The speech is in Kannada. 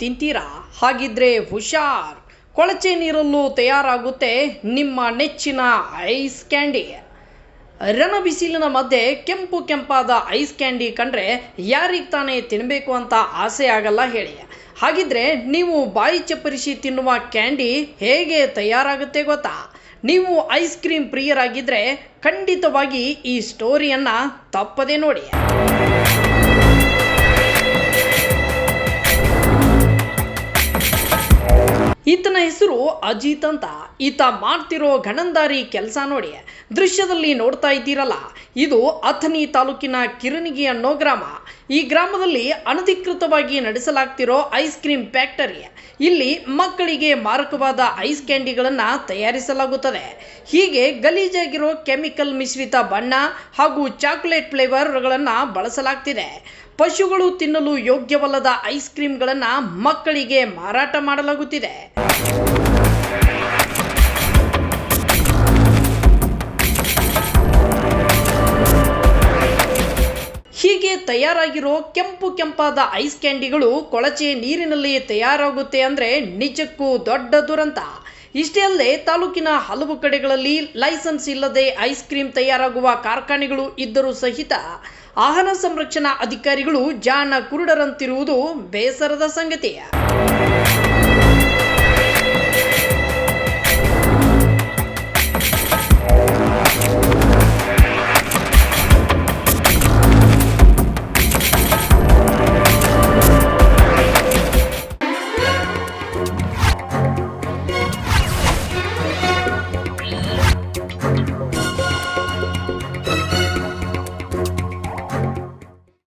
ತಿಂತೀರಾ? ಹಾಗಿದ್ರೆ ಹುಷಾರ್. ಕೊಳಚೆ ನೀರಲ್ಲೂ ತಯಾರಾಗುತ್ತೆ ನಿಮ್ಮ ನೆಚ್ಚಿನ ಐಸ್ ಕ್ಯಾಂಡಿ. ರಣ ಬಿಸಿಲಿನ ಮಧ್ಯೆ ಕೆಂಪು ಕೆಂಪಾದ ಐಸ್ ಕ್ಯಾಂಡಿ ಕಂಡ್ರೆ ಯಾರಿಗೆ ತಾನೇ ತಿನ್ನಬೇಕು ಅಂತ ಆಸೆ ಆಗಲ್ಲ ಹೇಳಿ. ಹಾಗಿದ್ರೆ ನೀವು ಬಾಯಿ ಚಪ್ಪರಿಸಿ ತಿನ್ನುವ ಕ್ಯಾಂಡಿ ಹೇಗೆ ತಯಾರಾಗುತ್ತೆ ಗೊತ್ತಾ? ನೀವು ಐಸ್ ಕ್ರೀಮ್ ಪ್ರಿಯರಾಗಿದ್ದರೆ ಖಂಡಿತವಾಗಿ ಈ ಸ್ಟೋರಿಯನ್ನು ತಪ್ಪದೇ ನೋಡಿ. ಈತನ ಹೆಸರು ಅಜಿತ್ ಅಂತ. ಈತ ಮಾಡ್ತಿರೋ ಗಣಂದಾರಿ ಕೆಲಸ ನೋಡಿ ದೃಶ್ಯದಲ್ಲಿ ನೋಡ್ತಾ ಇದ್ದೀರಲ್ಲ. ಇದು ಅಥಣಿ ತಾಲೂಕಿನ ಕಿರಣಿಗಿ ಅನ್ನೋ ಗ್ರಾಮ. ಈ ಗ್ರಾಮದಲ್ಲಿ ಅನಧಿಕೃತವಾಗಿ ನಡೆಸಲಾಗ್ತಿರೋ ಐಸ್ ಕ್ರೀಮ್ ಫ್ಯಾಕ್ಟರಿ, ಇಲ್ಲಿ ಮಕ್ಕಳಿಗೆ ಮಾರಕವಾದ ಐಸ್ ಕ್ಯಾಂಡಿಗಳನ್ನು ತಯಾರಿಸಲಾಗುತ್ತದೆ. ಹೀಗೆ ಗಲೀಜಾಗಿರೋ ಕೆಮಿಕಲ್ ಮಿಶ್ರಿತ ಬಣ್ಣ ಹಾಗೂ ಚಾಕೊಲೇಟ್ ಫ್ಲೇವರ್ಗಳನ್ನು ಬಳಸಲಾಗ್ತಿದೆ. ಪಶುಗಳು ತಿನ್ನಲು ಯೋಗ್ಯವಲ್ಲದ ಐಸ್ ಕ್ರೀಮ್ಗಳನ್ನು ಮಕ್ಕಳಿಗೆ ಮಾರಾಟ ಮಾಡಲಾಗುತ್ತಿದೆ. ತಯಾರಾಗಿರೋ ಕೆಂಪು ಕೆಂಪಾದ ಐಸ್ ಕ್ಯಾಂಡಿಗಳು ಕೊಳಚೆ ನೀರಿನಲ್ಲಿ ತಯಾರಾಗುತ್ತೆ ಅಂದ್ರೆ ನಿಜಕ್ಕೂ ದೊಡ್ಡ ದುರಂತ. ಇಷ್ಟೇ ಅಲ್ಲದೆ ತಾಲೂಕಿನ ಹಲವು ಕಡೆಗಳಲ್ಲಿ ಲೈಸೆನ್ಸ್ ಇಲ್ಲದೆ ಐಸ್ ಕ್ರೀಮ್ ತಯಾರಾಗುವ ಕಾರ್ಖಾನೆಗಳು ಇದ್ದರೂ ಸಹಿತ ಆಹಾರ ಸಂರಕ್ಷಣಾ ಅಧಿಕಾರಿಗಳು ಜಾಣ ಕುರುಡರಂತಿರುವುದು ಬೇಸರದ ಸಂಗತಿ.